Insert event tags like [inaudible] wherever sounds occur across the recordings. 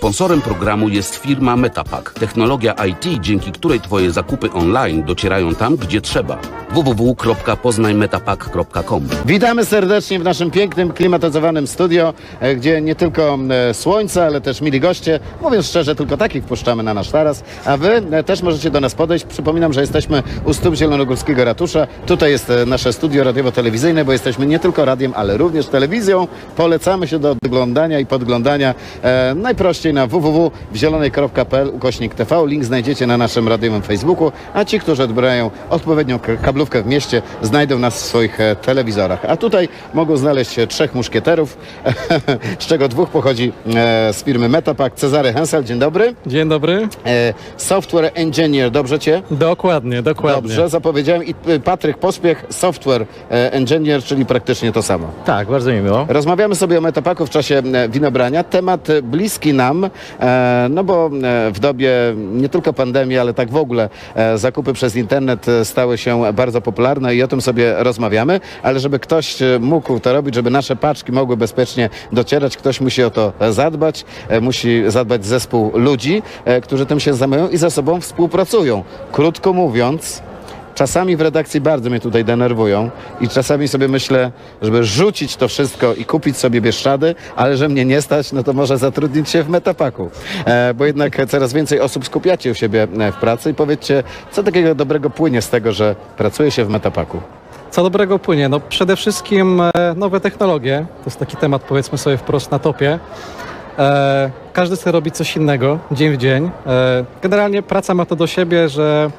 Sponsorem programu jest firma Metapack, technologia IT, dzięki której Twoje zakupy online docierają tam, gdzie trzeba. www.poznajmetapack.com Witamy serdecznie w naszym pięknym, klimatyzowanym studio, e, gdzie nie tylko e, słońce, ale też mili goście. Mówiąc szczerze, tylko takich wpuszczamy na nasz taras, a wy e, też możecie do nas podejść. Przypominam, że jesteśmy u stóp Zielonogórskiego Ratusza. Tutaj jest nasze studio radiowo-telewizyjne, bo jesteśmy nie tylko radiem, ale również telewizją. Polecamy się do oglądania i podglądania e, najprościej na www.zielonej.pl ukośnik TV. Link znajdziecie na naszym radiowym Facebooku, a ci, którzy odbierają odpowiednią k- kablówkę w mieście, znajdą nas w swoich e, telewizorach. A tutaj mogą znaleźć trzech muszkieterów, [laughs] z czego dwóch pochodzi e, z firmy Metapack. Cezary Hensel, dzień dobry. Dzień dobry. E, software Engineer, dobrze cię? Dokładnie, dokładnie. Dobrze, zapowiedziałem. I Patryk Pospiech, Software Engineer, czyli praktycznie to samo. Tak, bardzo mi miło. Rozmawiamy sobie o Metapaku w czasie winobrania. Temat bliski nam, no bo w dobie nie tylko pandemii, ale tak w ogóle zakupy przez internet stały się bardzo popularne i o tym sobie rozmawiamy, ale żeby ktoś e, mógł to robić, żeby nasze paczki mogły bezpiecznie docierać, ktoś musi o to zadbać, e, musi zadbać zespół ludzi, e, którzy tym się zajmują i ze sobą współpracują. Krótko mówiąc, Czasami w redakcji bardzo mnie tutaj denerwują i czasami sobie myślę, żeby rzucić to wszystko i kupić sobie Bieszczady, ale że mnie nie stać, no to może zatrudnić się w Metapaku. E, bo jednak coraz więcej osób skupiacie u siebie e, w pracy i powiedzcie, co takiego dobrego płynie z tego, że pracuje się w Metapaku? Co dobrego płynie? No przede wszystkim e, nowe technologie. To jest taki temat, powiedzmy sobie wprost na topie. E, każdy chce robić coś innego, dzień w dzień. E, generalnie praca ma to do siebie, że,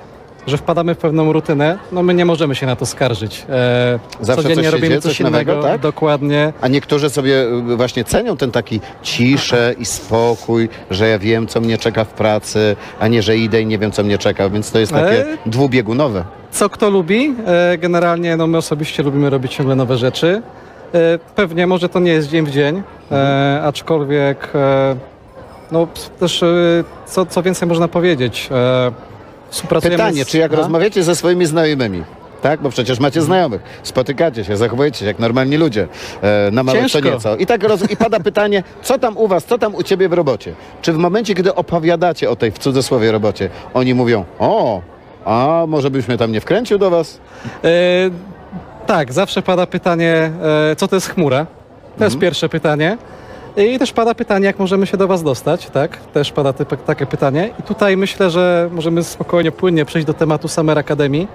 że wpadamy w pewną rutynę. No my nie możemy się na to skarżyć. E, Zawsze codziennie coś robimy dzieje, coś coś nowego, innego. tak? Dokładnie. A niektórzy sobie y, właśnie cenią ten taki ciszę i spokój, że ja wiem, co mnie czeka w pracy, a nie, że idę i nie wiem, co mnie czeka, więc to jest takie E, dwubiegunowe. Co kto lubi? E, Generalnie no my osobiście lubimy robić ciągle nowe rzeczy. E, Pewnie może to nie jest dzień w dzień, e, aczkolwiek e, no też e, co, co więcej można powiedzieć. Współpracujemy Pytanie, z- czy jak A? rozmawiacie ze swoimi znajomymi, tak? Bo przecież Mhm. macie znajomych, spotykacie się, zachowujecie się jak normalni ludzie, e, na małe co nieco. I tak roz, i pada pytanie, co tam u was, co tam u ciebie w robocie? Czy w momencie, kiedy opowiadacie o tej w cudzysłowie robocie, oni mówią, o, a może byś mnie tam nie wkręcił do was? E, Tak, zawsze pada pytanie, e, co to jest chmura? To jest pierwsze pytanie. I też pada pytanie, jak możemy się do Was dostać, tak? Też pada typ, takie pytanie. I tutaj myślę, że możemy spokojnie, płynnie przejść do tematu Summer Academy.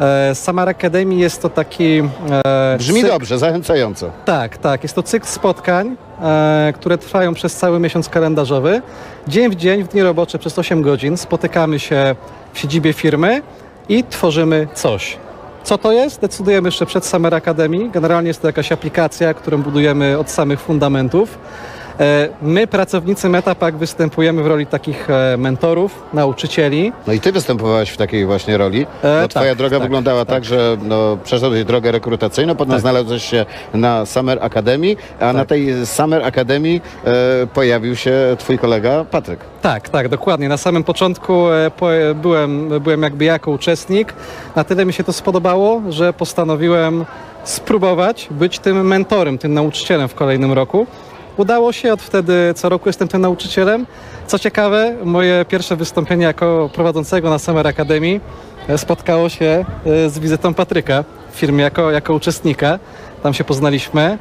E, Summer Academy jest to taki... e, Brzmi cykl- dobrze, zachęcająco. Tak, tak. Jest to cykl spotkań, e, które trwają przez cały miesiąc kalendarzowy. Dzień w dzień, w dni robocze przez 8 godzin spotykamy się w siedzibie firmy i tworzymy coś. Co to jest? Decydujemy jeszcze przed Summer Academy. Generalnie jest to jakaś aplikacja, którą budujemy od samych fundamentów. E, My, pracownicy Metapack, występujemy w roli takich e, mentorów, nauczycieli. No i ty występowałeś w takiej właśnie roli, E, twoja tak, droga tak, wyglądała tak, tak. że no, przeszedłeś drogę rekrutacyjną, potem Tak. znalazłeś się na Summer Academy, a na tej Summer Academy e, pojawił się twój kolega Patryk. Tak, tak, dokładnie. Na samym początku po, byłem, byłem jakby jako uczestnik. Na tyle mi się to spodobało, że postanowiłem spróbować być tym mentorem, tym nauczycielem w kolejnym roku. Udało się, od wtedy co roku jestem tym nauczycielem. Co ciekawe, moje pierwsze wystąpienie jako prowadzącego na Summer Academy e, spotkało się e, z wizytą Patryka w firmie jako, jako uczestnika. Tam się poznaliśmy.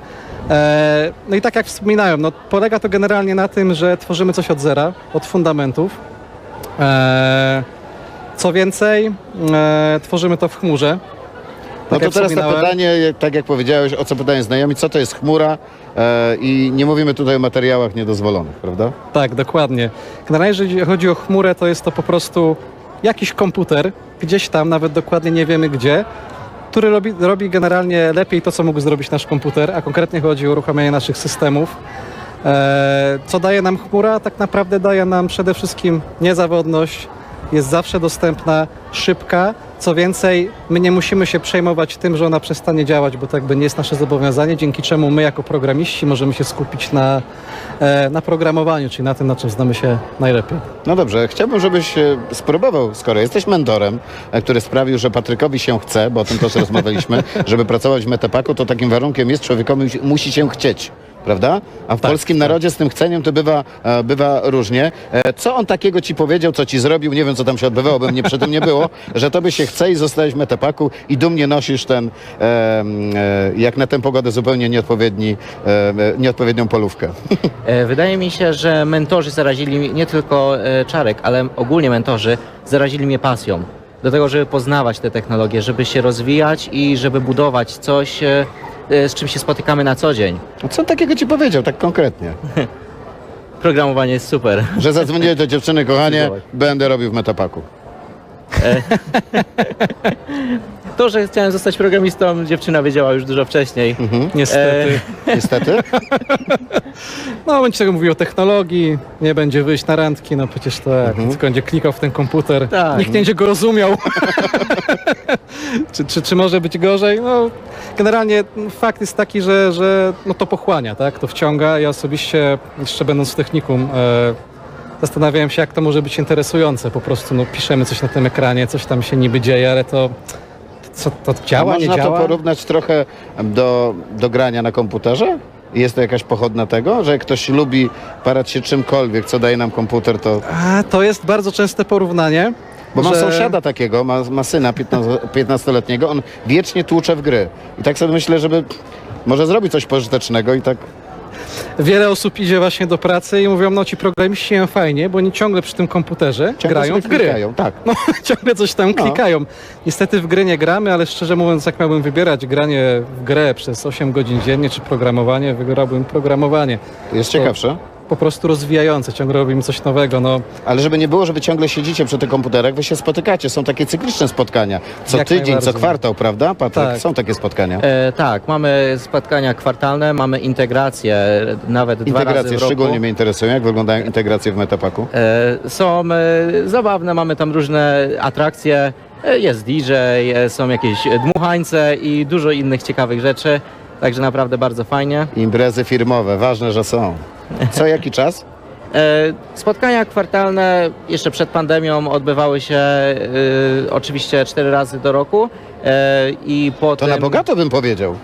E, No i tak jak wspominałem, no, polega to generalnie na tym, że tworzymy coś od zera, od fundamentów. Co więcej, tworzymy to w chmurze. No Tak to teraz wspominałem. pytanie, tak jak powiedziałeś, o co pytają znajomi, co to jest chmura e, i nie mówimy tutaj o materiałach niedozwolonych, prawda? Tak, dokładnie. Generalnie jeżeli chodzi o chmurę, to jest to po prostu jakiś komputer, gdzieś tam, nawet dokładnie nie wiemy gdzie, który robi, robi generalnie lepiej to, co mógł zrobić nasz komputer, a konkretnie chodzi o uruchamianie naszych systemów. E, co daje nam chmura? Tak naprawdę daje nam przede wszystkim niezawodność, jest zawsze dostępna, szybka. Co więcej, my nie musimy się przejmować tym, że ona przestanie działać, bo to jakby nie jest nasze zobowiązanie, dzięki czemu my jako programiści możemy się skupić na, e, na programowaniu, czyli na tym, na czym znamy się najlepiej. No dobrze, chciałbym, żebyś e, spróbował, skoro jesteś mentorem, e, który sprawił, że Patrykowi się chce, bo o tym też rozmawialiśmy, [laughs] żeby pracować w Metapaku, to takim warunkiem jest człowiekowi musi- musi się chcieć. Prawda? A w Tak, polskim tak. narodzie z tym chceniem to bywa, e, bywa różnie. E, Co on takiego ci powiedział, co ci zrobił, nie wiem co tam się odbywało, bo mnie przy tym nie było, że tobie się chce i zostałeś w Metapaku i dumnie nosisz ten, e, jak na tę pogodę zupełnie nieodpowiedni, nieodpowiednią polówkę. [laughs] Wydaje mi się, że mentorzy zarazili nie tylko Czarek, ale ogólnie mentorzy zarazili mnie pasją do tego, żeby poznawać te technologie, żeby się rozwijać i żeby budować coś, z czym się spotykamy na co dzień. A co takiego ci powiedział, tak konkretnie? [laughs] Programowanie jest super. Że zadzwoniłeś do dziewczyny, kochanie, będę robił w Metapaku. [laughs] To, że chciałem zostać programistą, dziewczyna wiedziała już dużo wcześniej. Niestety. [laughs] Niestety. [laughs] No, będzie tego mówił o technologii, nie będzie wyjść na randki, no przecież to jak tylko będzie klikał w ten komputer, Tak. nikt nie będzie go rozumiał. czy, czy, czy może być gorzej? No, generalnie fakt jest taki, że, że no, to pochłania, tak? To wciąga. Ja osobiście, jeszcze będąc w technikum, e, zastanawiałem się, jak to może być interesujące. Po prostu no, piszemy coś na tym ekranie, coś tam się niby dzieje, ale to co to działa, nie można działa? to porównać trochę do, do grania na komputerze? Jest to jakaś pochodna tego, że jak ktoś lubi parać się czymkolwiek, co daje nam komputer, to... A, to jest bardzo częste porównanie. Bo mam że- sąsiada takiego, ma, ma syna 15 15-letniego, on wiecznie tłucze w gry. I tak sobie myślę, żeby może zrobić coś pożytecznego i tak... Wiele osób idzie właśnie do pracy i mówią, no ci programiści mają fajnie, bo oni ciągle przy tym komputerze ciągle grają w gry. klikają. Tak. [laughs] No, ciągle coś tam No. klikają. Niestety w gry nie gramy, ale szczerze mówiąc, jak miałbym wybierać granie w grę przez 8 godzin dziennie, czy programowanie, wybrałbym programowanie. Jest To- ciekawsze. Po prostu rozwijające, ciągle robimy coś nowego. No, Ale żeby nie było, że wy ciągle siedzicie przy tych komputerach, wy się spotykacie. Są takie cykliczne spotkania. Co Jak tydzień, co kwartał, prawda, Patryk? Tak. Są takie spotkania. E, tak, mamy spotkania kwartalne, mamy integrację nawet dwa razy Integracje w roku. szczególnie mnie interesują. Jak wyglądają integracje w Metapaku? E, Są e, zabawne, mamy tam różne atrakcje, e, jest DJ, e, są jakieś dmuchańce i dużo innych ciekawych rzeczy, także naprawdę bardzo fajnie. Imprezy firmowe, ważne, że są. Co jaki czas? E, Spotkania kwartalne jeszcze przed pandemią odbywały się e, oczywiście cztery razy do roku e, i To potem... na bogato bym powiedział.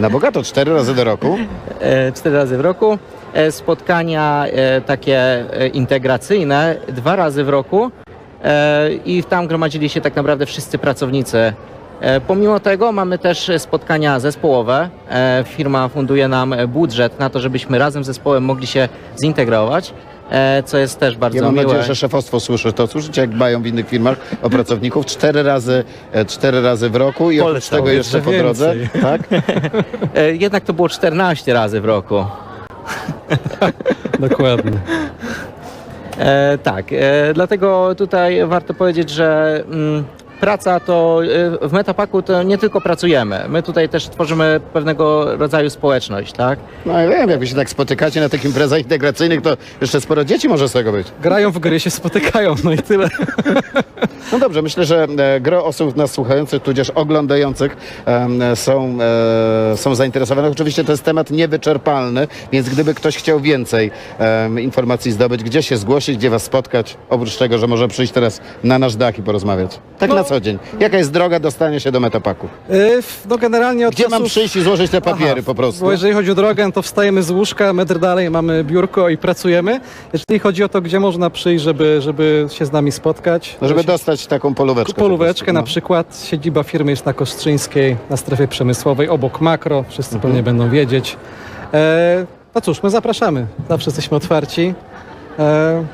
Na bogato, cztery razy do roku. [laughs] cztery razy w roku. Spotkania takie integracyjne dwa razy w roku i tam gromadzili się tak naprawdę wszyscy pracownicy. E, Pomimo tego mamy też spotkania zespołowe. E, Firma funduje nam budżet na to, żebyśmy razem z zespołem mogli się zintegrować, e, co jest też bardzo Ja mam miłe. nadzieję, że szefostwo słyszy to. Słyszycie, jak dbają w innych firmach o pracowników. Cztery razy, cztery razy w roku i oprócz Polecam. tego jeszcze po drodze. Tak? [laughs] Jednak to było 14 razy w roku. [laughs] dokładnie. E, tak, e, dlatego tutaj warto powiedzieć, że mm, praca to e, w Metapaku to nie tylko pracujemy. My tutaj też tworzymy pewnego rodzaju społeczność, tak? No ja wiem, jak wy się tak spotykacie na takich imprezach integracyjnych, to jeszcze sporo dzieci może z tego być. Grają w gry, się spotykają, no i tyle. [laughs] No dobrze, myślę, że e, gro osób nas słuchających, tudzież oglądających są, e, są zainteresowane. Oczywiście to jest temat niewyczerpalny, więc gdyby ktoś chciał więcej informacji zdobyć, gdzie się zgłosić, gdzie was spotkać, oprócz tego, że może przyjść teraz na nasz dach i porozmawiać. Tak No. Na co dzień. Jaka jest droga dostania się do Metapaku? E, No generalnie od Gdzie mam czasów- przyjść i złożyć te papiery Aha, po prostu? Bo jeżeli chodzi o drogę, to wstajemy z łóżka, metr dalej mamy biurko i pracujemy. Jeżeli chodzi o to, gdzie można przyjść, żeby, żeby się z nami spotkać. No, żeby się- dostać taką polóweczkę. po Polóweczkę na no. przykład. Siedziba firmy jest na Kostrzyńskiej, na strefie przemysłowej, obok makro. Wszyscy Mhm. pewnie będą wiedzieć. E, no cóż, my zapraszamy. Zawsze jesteśmy otwarci. E,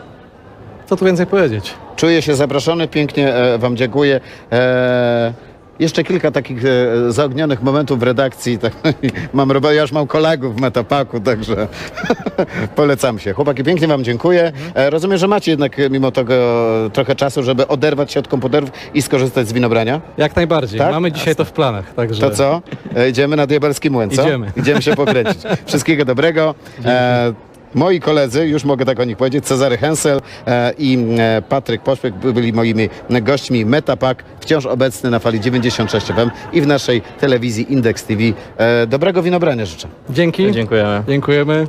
co tu więcej powiedzieć? Czuję się zaproszony, pięknie e, Wam dziękuję. E, jeszcze kilka takich e, zaognionych momentów w redakcji. Tak, [laughs] mam, robo- ja już mam kolegów w Metapaku, także [laughs] polecam się. Chłopaki, pięknie Wam dziękuję. E, rozumiem, że macie jednak mimo tego trochę czasu, żeby oderwać się od komputerów i skorzystać z winobrania. Jak najbardziej. Tak? Mamy dzisiaj to w planach. Także... To co? E, idziemy na Diabelski Młyn, co? Idziemy. Idziemy się pokręcić. [laughs] Wszystkiego dobrego. Moi koledzy, już mogę tak o nich powiedzieć, Cezary Hensel e, i e, Patryk Poszpek byli moimi gośćmi Metapak, wciąż obecny na fali 96 FM i w naszej telewizji Index TV. E, dobrego winobrania życzę. Dzięki. Dziękujemy. Dziękujemy.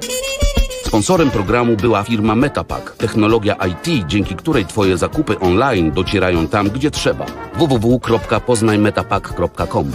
Sponsorem programu była firma Metapack, technologia IT, dzięki której Twoje zakupy online docierają tam, gdzie trzeba. www.poznajmetapack.com